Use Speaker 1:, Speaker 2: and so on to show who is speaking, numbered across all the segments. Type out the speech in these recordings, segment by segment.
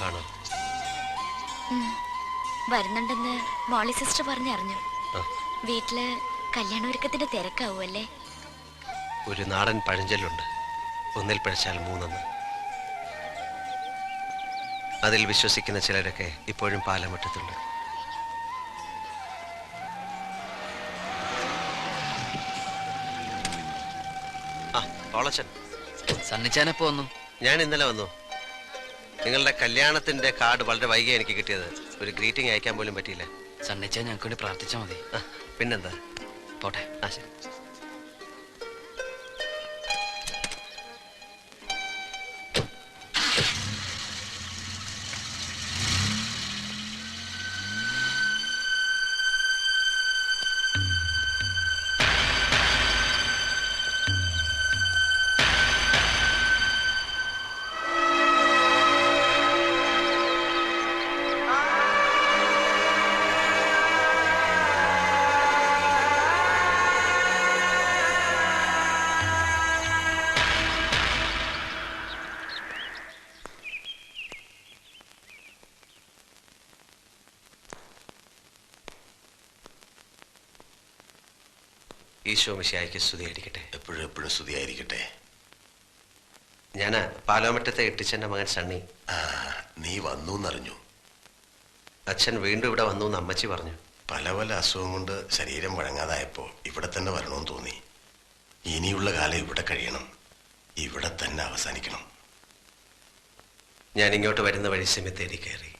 Speaker 1: കാണും.
Speaker 2: വരുന്നുണ്ടെന്ന് മോളി സിസ്റ്റർ പറഞ്ഞറിഞ്ഞു. വീട്ടിൽ കല്യാണൊരുക്കത്തിന്റെ തിരക്കാവുമല്ലേ?
Speaker 1: ഒരു നാടൻ പഴഞ്ചൊല്ലുണ്ട്. ഒന്നിൽ പഴച്ചാൽ മൂന്നെന്ന്. അതിൽ വിശ്വസിക്കുന്ന ചിലരൊക്കെ ഇപ്പോഴും പാലം വിട്ടിട്ടുണ്ട് തോളച്ചൻ
Speaker 3: സണ്ണിച്ചാനെപ്പോ വന്നു?
Speaker 1: ഞാൻ ഇന്നലെ വന്നു. നിങ്ങളുടെ കല്യാണത്തിന്റെ കാർഡ് വളരെ വൈകി എനിക്ക് കിട്ടിയത്. ഒരു ഗ്രീറ്റിംഗ് അയക്കാൻ പോലും പറ്റിയില്ല.
Speaker 3: സണ്ണിച്ച ഞങ്ങൾക്ക് വേണ്ടി പ്രാർത്ഥിച്ചാൽ മതി
Speaker 1: പിന്നെന്താ?
Speaker 3: പോട്ടെ.
Speaker 1: ആ ശരി. ഈശോ മിശിയായിക്ക് സ്തുതിയായിരിക്കട്ടെ.
Speaker 4: എപ്പോഴും എപ്പോഴും സ്തുതിയായിരിക്കട്ടെ.
Speaker 1: ഞാൻ പാലോമറ്റത്തെ എട്ടിച്ചന്റെ മകൻ സണ്ണി.
Speaker 4: നീ വന്നു എന്നറിഞ്ഞു
Speaker 1: അച്ഛൻ വീണ്ടും ഇവിടെ വന്നു എന്ന് അമ്മച്ചി പറഞ്ഞു.
Speaker 4: പല പല അസുഖം കൊണ്ട് ശരീരം വഴങ്ങാതായപ്പോൾ ഇവിടെ തന്നെ വരണമെന്ന് തോന്നി. ഇനിയുള്ള കാലം ഇവിടെ കഴിയണം. ഇവിടെ തന്നെ അവസാനിക്കണം.
Speaker 1: ഞാൻ ഇങ്ങോട്ട് വരുന്ന വഴി സെമിത്തേരി കയറി.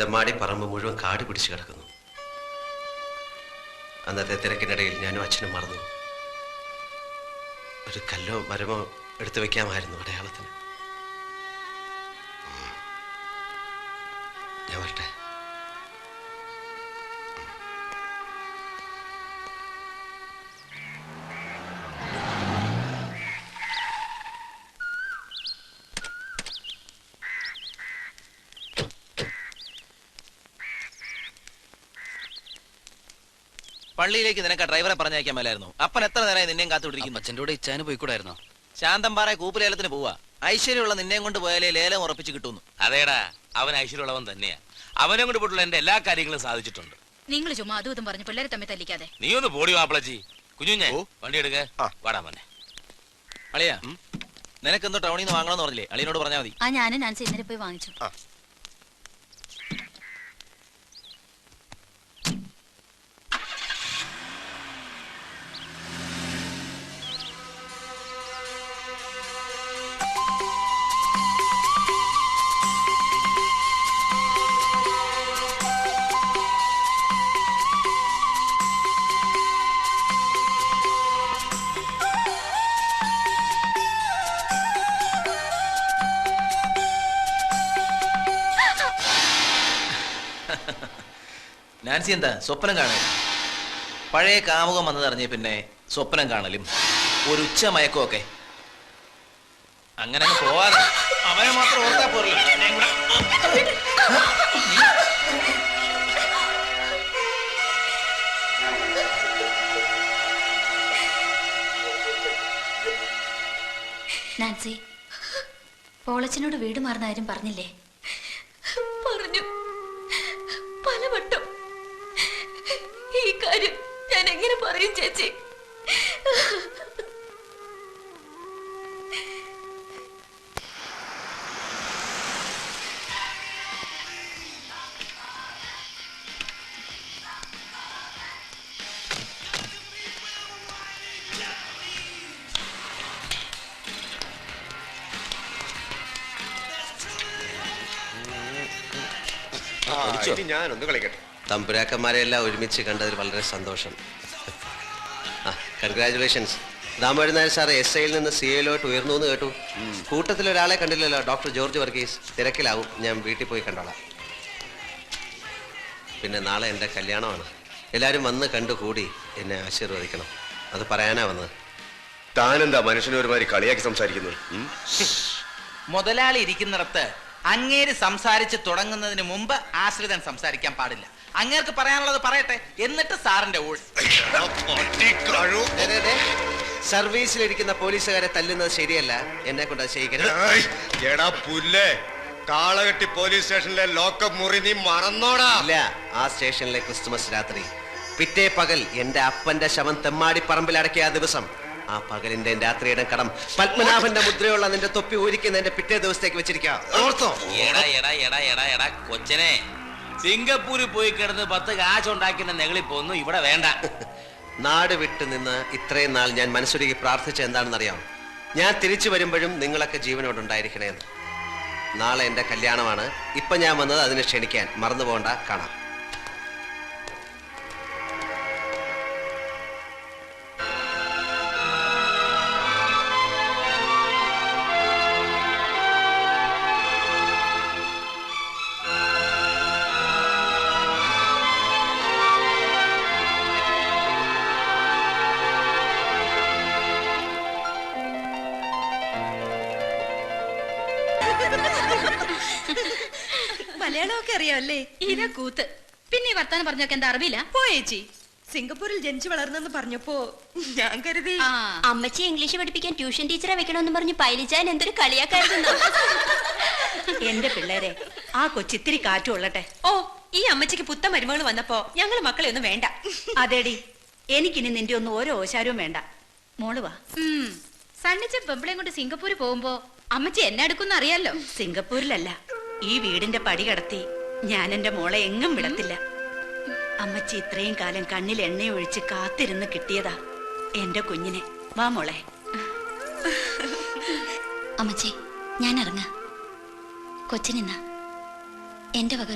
Speaker 1: തെമ്മാടി പറമ്പ് മുഴുവൻ കാട് പിടിച്ചു കിടക്കുന്നു. അന്നത്തെ തിരക്കിനിടയിൽ ഞാനും അച്ഛനും മറന്നു. ഒരു കല്ലോ മരമോ എടുത്തു വെക്കാമായിരുന്നു അടയാളത്തിന്. ഞാൻ വരട്ടെ.
Speaker 5: പള്ളിയിലേക്ക് നിനക്ക് ഡ്രൈവറെ പറഞ്ഞയക്കാൻ മേലായിരുന്നു. അപ്പൻ എത്ര നേരമായി നിന്നെയും കാത്തുകൊണ്ടിരിക്കുന്നു?
Speaker 3: അച്ഛന്റെ കൂടെ ഇച്ചാന് പോയിക്കൂടായിരുന്നോ?
Speaker 5: പാറ കൂപ്പുലേലത്തിന് പോവാ. ഐശ്വര്യമുള്ള നിന്നെയും കൊണ്ട് പോയാലേ ലേലം ഉറപ്പിച്ച് കിട്ടുന്നു.
Speaker 6: അതേടാ അവൻ ഐശ്വര്യമുള്ളവൻ തന്നെയാ. അവനെ കൊണ്ട് പോയിട്ടുള്ള എന്റെ എല്ലാ കാര്യങ്ങളും സാധിച്ചിട്ടുണ്ട്.
Speaker 7: നിങ്ങൾ ചുമ്മാ അതും ഇതും പറഞ്ഞ് പിള്ളേരെ തമ്മിൽ തല്ലിക്കാതെ.
Speaker 6: നീ ഒന്ന് പോടി മാപ്പിളച്ചി. കുഞ്ഞുഞ്ഞെ വണ്ടി എടുക്ക. വാടാ മോനെ.
Speaker 5: അളിയാ നിനക്കെന്തോ ടൗണിൽ നിന്ന് വാങ്ങണമെന്ന് പറഞ്ഞില്ലേ? അളിയനോട് പറഞ്ഞാൽ മതി.
Speaker 7: ആ ഞാനും ഞാൻ ഇന്നലെ പോയി വാങ്ങിച്ചു.
Speaker 5: നാൻസി എന്താ? സ്വപ്നം കാണുക പഴയ കാമുകം വന്നതറിഞ്ഞ പിന്നെ സ്വപ്നം കാണലും. ഒരു ഉച്ച മയക്കമൊക്കെ. അങ്ങനെ അങ്ങ് പോവാതെ. അവനെ മാത്രം ഓർത്താ പോരല്ലോ.
Speaker 7: നാൻസി പോളച്ചനോട് വീട് മാറുന്ന ആരും പറഞ്ഞില്ലേ?
Speaker 2: പറയും ചേച്ചി.
Speaker 1: ഞാനൊന്ന് കളിക്കട്ടെ. തമ്പുരാക്കന്മാരെ എല്ലാം ഒരുമിച്ച് കണ്ടതിൽ വളരെ സന്തോഷം. Congratulations Damodaran Nair sir S ഐയിൽ നിന്ന് സി എയിലോട്ട് ഉയർന്നു എന്ന് കേട്ടു. കൂട്ടത്തിൽ ഒരാളെ കണ്ടില്ലല്ലോ ഡോക്ടർ ജോർജ് വർഗീസ്. തിരക്കിലാവും. ഞാൻ വീട്ടിൽ പോയി കണ്ടോളാം. പിന്നെ നാളെ എന്റെ കല്യാണമാണ്. എല്ലാവരും വന്ന് കണ്ടുകൂടി എന്നെ ആശീർവദിക്കണം. അത് പറയാനാ വന്നത്.
Speaker 8: താനെന്താ മനുഷ്യനെ ഒരുമാതിരി കളിയാക്കി സംസാരിക്കുന്നു?
Speaker 9: മുതലാളി ഇരിക്കുന്നിടത്ത് അങ്ങേര് സംസാരിച്ച് തുടങ്ങുന്നതിന് മുമ്പ് ആശ്രിതൻ സംസാരിക്കാൻ പാടില്ല. അങ്ങേർക്ക് പറയാനുള്ളത് പറയട്ടെ. എന്നിട്ട് സാറിന്റെ ഊഴ്.
Speaker 1: ദേ, ദേ, ദേ. സർവീസിലിരിക്കുന്ന പോലീസുകാരെ തല്ലുന്നത് ശരിയല്ല. എന്നെ കൊണ്ട് ചെയ്യിക്കരുത്.
Speaker 8: എടാ പുല്ലേ. കാളകെട്ടി പോലീസ് സ്റ്റേഷനിലെ ലോക്കപ്പ് മുറി നീ മറന്നോടാ.
Speaker 1: ഇല്ല ആ സ്റ്റേഷനിലെ ക്രിസ്മസ് രാത്രി. പിറ്റേ പകൽ എന്റെ അപ്പന്റെ ശവം തെമ്മാടി പറമ്പിൽ അടക്കിയ ആ ദിവസം. ആ പകലിന്റെ രാത്രിയുടെ കടം പത്മനാഭന്റെ മുദ്രയുള്ള നിന്റെ തൊപ്പി ഊരിക്കുന്ന എന്റെ പിറ്റേ ദിവസത്തേക്ക് വെച്ചിരിക്കാം. ഓർത്തോ?
Speaker 6: എടാ എടാ എടാ എടാ എടാ കൊച്ചനെ. സിംഗപ്പൂരിൽ പോയി കിടന്ന് പത്ത് കാശുണ്ടാക്കുന്ന നെകളിപ്പൊന്നും ഇവിടെ വേണ്ട.
Speaker 1: നാട് വിട്ടു നിന്ന് ഇത്രയും നാൾ ഞാൻ മനസ്സൊരുക്കി പ്രാർത്ഥിച്ച എന്താണെന്നറിയാം ഞാൻ തിരിച്ചു വരുമ്പോഴും നിങ്ങളൊക്കെ ജീവനോടുണ്ടായിരിക്കണേന്ന്. നാളെ എന്റെ കല്യാണമാണ്. ഇപ്പൊ ഞാൻ വന്നത് അതിനെ ക്ഷണിക്കാൻ. മറന്നു പോകണ്ട കാണാം.
Speaker 2: മലയാളമൊക്കെ അറിയാമല്ലേ
Speaker 7: ഇതാ കൂത്ത്. പിന്നെ ഈ വർത്താനം പറഞ്ഞൊക്കെ എന്താ അറിവില്ല?
Speaker 2: പോയേച്ചി സിംഗപ്പൂരിൽ ജനിച്ചു വളർന്നെന്ന് പറഞ്ഞപ്പോ ഞാൻ കരുതി. അമ്മച്ചി ഇംഗ്ലീഷ് പഠിപ്പിക്കാൻ ട്യൂഷൻ ടീച്ചറെ വെക്കണമെന്ന് പറഞ്ഞ് പൈലിച്ചാൻ എന്തൊരു കളിയാക്കായിരുന്നു.
Speaker 10: എന്റെ പിള്ളേരെ ആ കൊച്ചിത്തിരി കാറ്റു കൊള്ളട്ടെ
Speaker 2: ഓ ഈ അമ്മച്ചിക്ക് പുത്ത മരുമകൾ വന്നപ്പോ ഞങ്ങൾ മക്കളെ ഒന്നും വേണ്ട.
Speaker 10: അതേടി എനിക്കിനി നിന്റെ ഒന്നും ഓരോ ഓശാരവും വേണ്ട. മോൾ വാ.
Speaker 7: സണ്ണിച്ച പെമ്പിളെയും പെമ്പിളയും കൊണ്ട് സിംഗപ്പൂര് പോകുമ്പോ അമ്മച്ചി എന്നെ എടുക്കുന്ന അറിയാലോ.
Speaker 10: സിംഗപ്പൂരിലല്ല ഈ വീടിന്റെ പടി കടത്തി ഞാൻ എന്റെ മോളെ എങ്ങും വിടത്തില്ല. അമ്മച്ചി ഇത്രയും കാലം കണ്ണിൽ എണ്ണയൊഴിച്ച് കാത്തിരുന്ന് കിട്ടിയതാ എന്റെ കുഞ്ഞിനെ. വാ മോളെ.
Speaker 7: അമ്മച്ചി ഞാൻ ഇറങ്ങാ. കൊച്ചിനിന്ന എന്റെ വക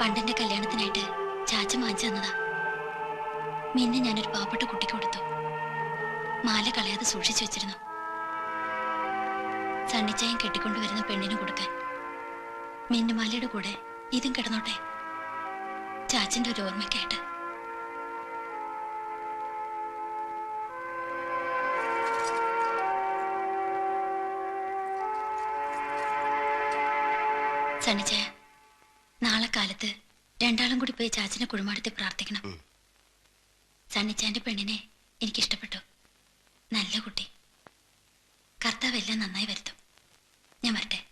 Speaker 7: പണ്ടന്റെ കല്യാണത്തിനായിട്ട് ചാച്ച വാങ്ങിച്ചു തന്നതാ. മിന്നെ ഞാനൊരു പാവപ്പെട്ട കുട്ടിക്ക് കൊടുത്തു. മാല കളയാതെ സൂക്ഷിച്ചു വെച്ചിരുന്നു. സണ്ണിച്ചായം കെട്ടിക്കൊണ്ടുവരുന്ന പെണ്ണിന് കൊടുക്കാൻ. മിന്നുമാലയുടെ കൂടെ ഇതും കിടന്നോട്ടെ. ചാച്ചിന്റെ ഒരു ഓർമ്മയ്ക്കായിട്ട്. സണ്ണിച്ചായ നാളെ കാലത്ത് രണ്ടാളും കൂടി പോയി ചാച്ചിനെ കുഴിമാടത്തിൽ പ്രാർത്ഥിക്കണം. സണ്ണിച്ചാന്റെ പെണ്ണിനെ എനിക്കിഷ്ടപ്പെട്ടു. നല്ല കുട്ടി. കർത്താവ് എല്ലാം നന്നായി വരുത്തും. ഞാൻ വരട്ടെ.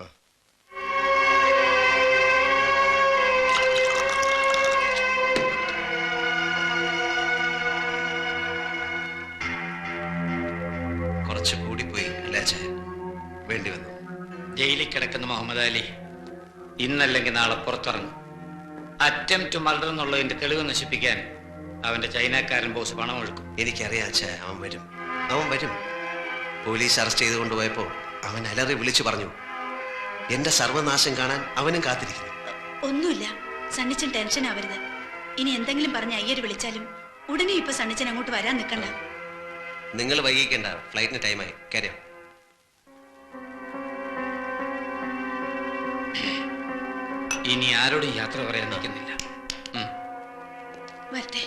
Speaker 11: മുഹമ്മദ് അലി. ഇന്നല്ലെങ്കിൽ നാളെ പുറത്തിറങ്ങും. അറ്റം ടു മർഡർ എന്നുള്ളതിന്റെ തെളിവ് നശിപ്പിക്കാൻ അവന്റെ ചൈനക്കാരൻ ബോസ് പണം ഒഴുക്കും.
Speaker 1: എനിക്കറിയാം അച്ഛാ അവൻ വരും. അവൻ വരും. പോലീസ് അറസ്റ്റ് ചെയ്ത് കൊണ്ടുപോയപ്പോ അവൻ അലറി വിളിച്ചു പറഞ്ഞു എന്റെ സർവനാശം കാണാൻ അവനും കാത്തിരിക്കുന്നു.
Speaker 10: ഒന്നുമില്ല. സണ്ണിച്ചൻ ടെൻഷൻ ആവരുത്. ഇനി എന്തെങ്കിലും പറഞ്ഞ് അയ്യർ വിളിച്ചാലും ഉടനെ ഇപ്പൊ സണ്ണിച്ചൻ അങ്ങോട്ട് വരാൻ നിൽക്കണ്ട
Speaker 1: നിങ്ങൾ വൈകിക്കേണ്ട ഫ്ലൈറ്റിന് ടൈമായി കാര്യം
Speaker 11: ഇനി ആരോടും യാത്ര പറയാൻ നിൽക്കുന്നില്ല.
Speaker 10: വരട്ടെ.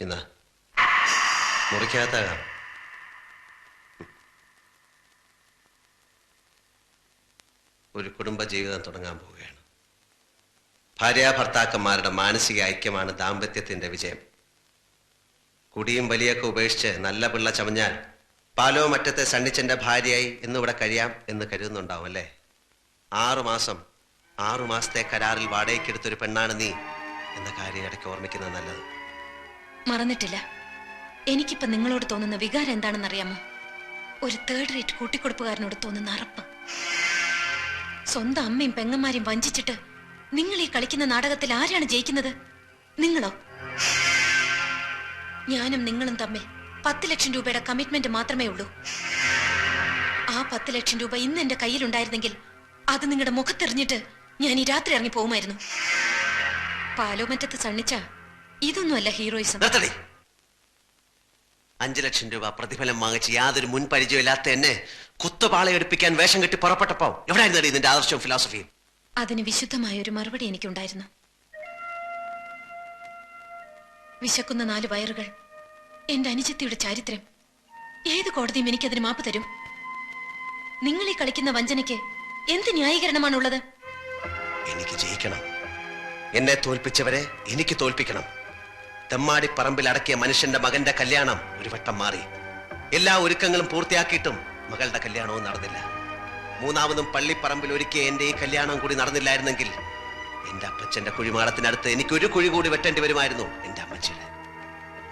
Speaker 1: എന്നാ മുറിക്കകത്താകാം. ഒരു കുടുംബ ജീവിതം തുടങ്ങാൻ പോവുകയാണ്. ഭാര്യ ഭർത്താക്കന്മാരുടെ മാനസിക ഐക്യമാണ് ദാമ്പത്യത്തിന്റെ വിജയം. കുടിയും വലിയൊക്കെ ഉപേക്ഷിച്ച് നല്ല പിള്ള ചമഞ്ഞാൽ പാലോ മറ്റത്തെ സണ്ണിച്ചന്റെ ഭാര്യയായി ഇന്നിവിടെ കഴിയാം എന്ന് കരുതുന്നുണ്ടാവും അല്ലേ? ആറുമാസം ആറുമാസത്തെ ആറു മാസത്തെ കരാറിൽ വാടകയ്ക്കെടുത്തൊരു പെണ്ണാണ് നീ എന്ന കാര്യം ഇടയ്ക്ക് ഓർമ്മിക്കുന്നത് നല്ലത്.
Speaker 2: മറന്നിട്ടില്ല. എനിക്കിപ്പോ നിങ്ങളോട് തോന്നുന്ന വികാരം എന്താണെന്ന് അറിയാമോ ഒരു തേർഡ് റേറ്റ് കൂട്ടിക്കൊടുപ്പുകാരനോട് തോന്നുന്ന അറപ്പ്. സ്വന്തം അമ്മയും പെങ്ങന്മാരെയും വഞ്ചിച്ചിട്ട് നിങ്ങൾ ഈ കളിക്കുന്ന നാടകത്തിൽ ആരാണ് ജയിക്കുന്നത്? നിങ്ങളോ? ഞാനും നിങ്ങളും തമ്മിൽ പത്ത് ലക്ഷം രൂപയുടെ കമ്മിറ്റ്മെന്റ് മാത്രമേ ഉള്ളൂ. ആ പത്ത് ലക്ഷം രൂപ ഇന്ന് എന്റെ കയ്യിലുണ്ടായിരുന്നെങ്കിൽ അത് നിങ്ങളുടെ മുഖത്തെറിഞ്ഞിട്ട് ഞാൻ ഈ രാത്രി ഇറങ്ങി പോകുമായിരുന്നു പാലോമറ്റത്ത് സണ്ണിച്ച ഇതൊന്നുമല്ല ഹീറോയിസം.
Speaker 1: നിർത്തടി. അഞ്ചു ലക്ഷം രൂപ പ്രതിഫലം വാങ്ങിച്ച് യാതൊരു മുൻ പരിചയമില്ലാത്ത എന്നെ കുത്തുപാളയെടുപ്പിക്കാൻ വേഷം കെട്ടി പുറപ്പെട്ടപ്പോ എവിടെയായിരുന്നു ഇതിന്റെ ആദർശവും ഫിലോസഫിയും
Speaker 2: അതിന് വിശുദ്ധമായ ഒരു മറുപടി എനിക്കുണ്ടായിരുന്നു. വിശക്കുന്ന നാല് വയറുകൾ എന്റെ അനുജത്തിയുടെ ചാരിത്രം. ഏത് കോടതിയും എനിക്കതിന് മാപ്പ് തരും? നിങ്ങൾ ഈ കളിക്കുന്ന വഞ്ചനയ്ക്ക് എന്ത് ന്യായീകരണമാണുള്ളത്?
Speaker 1: എനിക്ക് ജയിക്കണം. എന്നെ തോൽപ്പിച്ചവരെ എനിക്ക് തോൽപ്പിക്കണം. തെമ്മാടി പറമ്പിൽ അടക്കിയ മനുഷ്യന്റെ മകന്റെ കല്യാണം ഒരു വട്ടം മാറി. എല്ലാ ഒരുക്കങ്ങളും പൂർത്തിയാക്കിയിട്ടും മകളുടെ കല്യാണവും നടന്നില്ല. മൂന്നാമതും പള്ളിപ്പറമ്പിൽ ഒരുക്കിയ എന്റെ ഈ കല്യാണം കൂടി നടന്നില്ലായിരുന്നെങ്കിൽ എന്റെ അപ്പച്ചന്റെ കുഴിമാടത്തിനടുത്ത് എനിക്ക് ഒരു കുഴി കൂടി വെട്ടേണ്ടി വരുമായിരുന്നു എന്റെ അമ്മച്ചിയുടെ.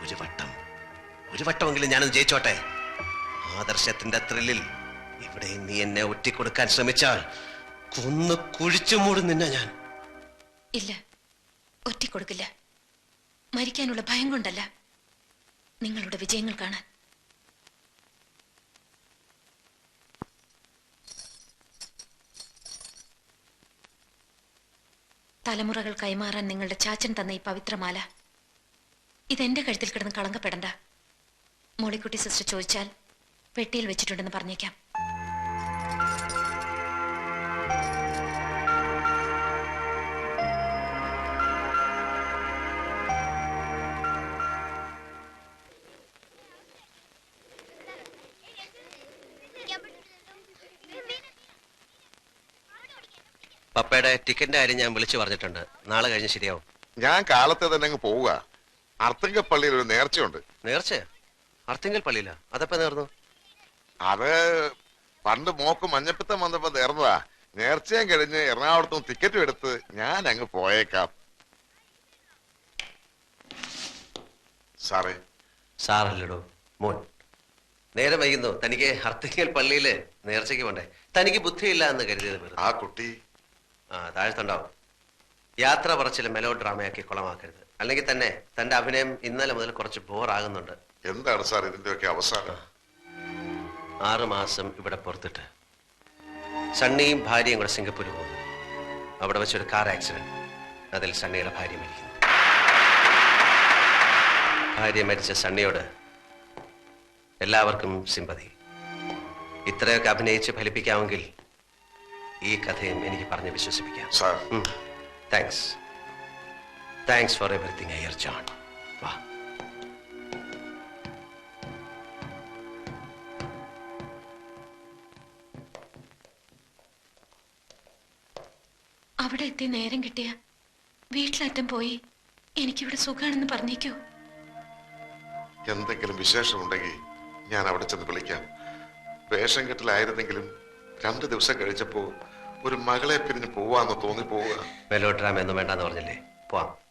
Speaker 1: ഒരു വട്ടം ഒരു വട്ടമെങ്കിലും ഞാനത് ജയിച്ചോട്ടെ. ആദർശത്തിന്റെ ത്രില്ലിൽ ഇവിടെ നീ എന്നെ ഒറ്റിക്കൊടുക്കാൻ ശ്രമിച്ചാൽ കൊന്ന് കുഴിച്ചു മൂടും നിന്നെ ഞാൻ.
Speaker 2: ഇല്ല ഒറ്റിക്കൊടുക്കില്ല. മരിക്കാനുള്ള ഭയം കൊണ്ടല്ല നിങ്ങളുടെ വിജയങ്ങൾ കാണാൻ. തലമുറകൾ കൈമാറാൻ നിങ്ങളുടെ ചാച്ചൻ തന്ന ഈ പവിത്രമാല ഇതെന്റെ കഴുത്തിൽ കിടന്ന് കളങ്കപ്പെടണ്ട. മോളിക്കുട്ടി സിസ്റ്റർ ചോദിച്ചാൽ പെട്ടിയിൽ വെച്ചിട്ടുണ്ടെന്ന് പറഞ്ഞേക്കാം.
Speaker 1: പപ്പയുടെ ടിക്കറ്റിന്റെ കാര്യം ഞാൻ വിളിച്ചു പറഞ്ഞിട്ടുണ്ട്. നാളെ കഴിഞ്ഞ് ശരിയാവും.
Speaker 12: ഞാൻ കാലത്തെ തന്നെ അങ്ങ് പോവുക. അർത്തിങ്കപ്പള്ളിയിൽ ഒരു നേർച്ചയുണ്ട്.
Speaker 1: നേർച്ച? അർത്തിങ്കൽ പള്ളിയില? അതെപ്പോ നേർന്നു?
Speaker 12: അത് പണ്ട് മോക്ക് മഞ്ഞപ്പിത്തം വന്നപ്പോ നേർന്നതാ. നേർച്ചയും കഴിഞ്ഞ് എറണാകുളത്തും ടിക്കറ്റും എടുത്ത് ഞാൻ അങ്ങ് പോയേക്കാം. സാറേ.
Speaker 1: സാറല്ലടോ മോൻ. നേരെ വൈകുന്നു. തനിക്ക് അർത്തിങ്കൽ പള്ളിയിൽ നേർച്ചയ്ക്ക് പോണ്ടേ? തനിക്ക് ബുദ്ധിയില്ല എന്ന് കരുതിയത് വെറുതെ.
Speaker 12: ആ കുട്ടി
Speaker 1: ആ താഴ്ത്തുണ്ടാവും. യാത്ര പറച്ചിൽ മെലോ ഡ്രാമയാക്കി കുളമാക്കരുത്. അല്ലെങ്കിൽ തന്നെ തന്റെ അഭിനയം ഇന്നലെ മുതൽ കുറച്ച് ബോറാകുന്നുണ്ട്.
Speaker 12: എന്താണ് സാർ ഇതിന്റെയൊക്കെ അവസാനം?
Speaker 1: ആറ് മാസം ഇവിടെ പുറത്തിട്ട്. സണ്ണിയും ഭാര്യയും കൂടെ സിംഗപ്പൂരിൽ പോകുന്നു. അവിടെ വെച്ചൊരു കാർ ആക്സിഡന്റ് അതിൽ സണ്ണിയുടെ ഭാര്യ മരിക്കുന്നു. ഭാര്യ മരിച്ച സണ്ണിയോട് എല്ലാവർക്കും സിമ്പതി ഇത്രയൊക്കെ അഭിനയിച്ച് ഫലിപ്പിക്കാമെങ്കിൽ ഈ കഥയും എനിക്ക് പറഞ്ഞ് വിശ്വസിപ്പിക്കാം.
Speaker 12: Sir.
Speaker 1: Thanks thanks for everything അയർ ജോൺ വാ.
Speaker 2: അവിടെ എത്തി നേരം കിട്ടിയ വീട്ടിലറ്റം പോയി എനിക്കിവിടെ സുഖാണെന്ന് പറഞ്ഞേക്കോ.
Speaker 12: എന്തെങ്കിലും വിശേഷമുണ്ടെങ്കിൽ ഞാൻ അവിടെ ചെന്ന് വിളിക്കാം. വേഷം കെട്ടിലായിരുന്നെങ്കിലും രണ്ടു ദിവസം കഴിച്ചപ്പോ ഒരു മകളെ പിരിഞ്ഞ് പോവാന്ന് തോന്നി പോവുക
Speaker 1: ഒന്നും വേണ്ടെന്ന് പറഞ്ഞില്ലേ? പോവാം.